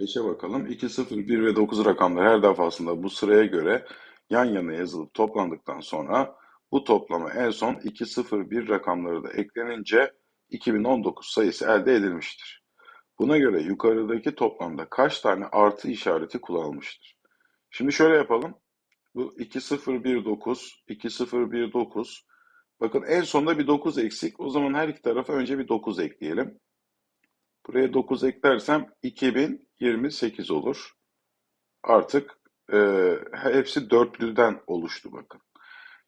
5'e bakalım. 2, 0, 1 ve 9 rakamları her defasında bu sıraya göre yan yana yazılıp toplandıktan sonra bu toplama en son 2, 0, 1 rakamları da eklenince 2019 sayısı elde edilmiştir. Buna göre yukarıdaki toplamda kaç tane artı işareti kullanılmıştır? Şimdi şöyle yapalım. Bu 2, 0, 1, 9, 2, 0, 1, 9. Bakın en sonunda bir 9 eksik. O zaman her iki tarafa önce bir 9 ekleyelim. Buraya 9 eklersem 2028 olur. Artık e, hepsi dörtlüden oluştu bakın.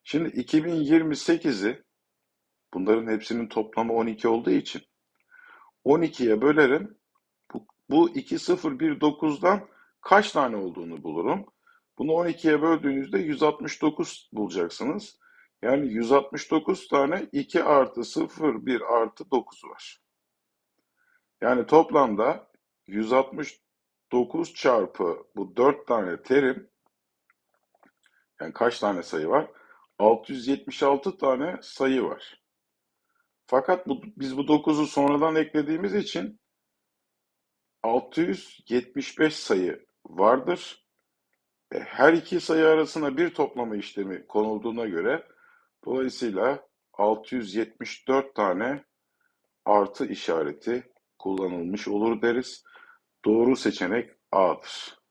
Şimdi 2028'i bunların hepsinin toplamı 12 olduğu için 12'ye bölerim. Bu, bu 2019'dan kaç tane olduğunu bulurum. Bunu 12'ye böldüğünüzde 169 bulacaksınız. Yani 169 tane 2 artı 0, 1 artı 9 var. Yani toplamda 169 çarpı bu 4 tane terim yani kaç tane sayı var? 676 tane sayı var. Fakat bu, biz bu 9'u sonradan eklediğimiz için 675 sayı vardır. E, her iki sayı arasına bir toplama işlemi konulduğuna göre dolayısıyla 674 tane artı işareti kullanılmış olur deriz. Doğru seçenek A'dır.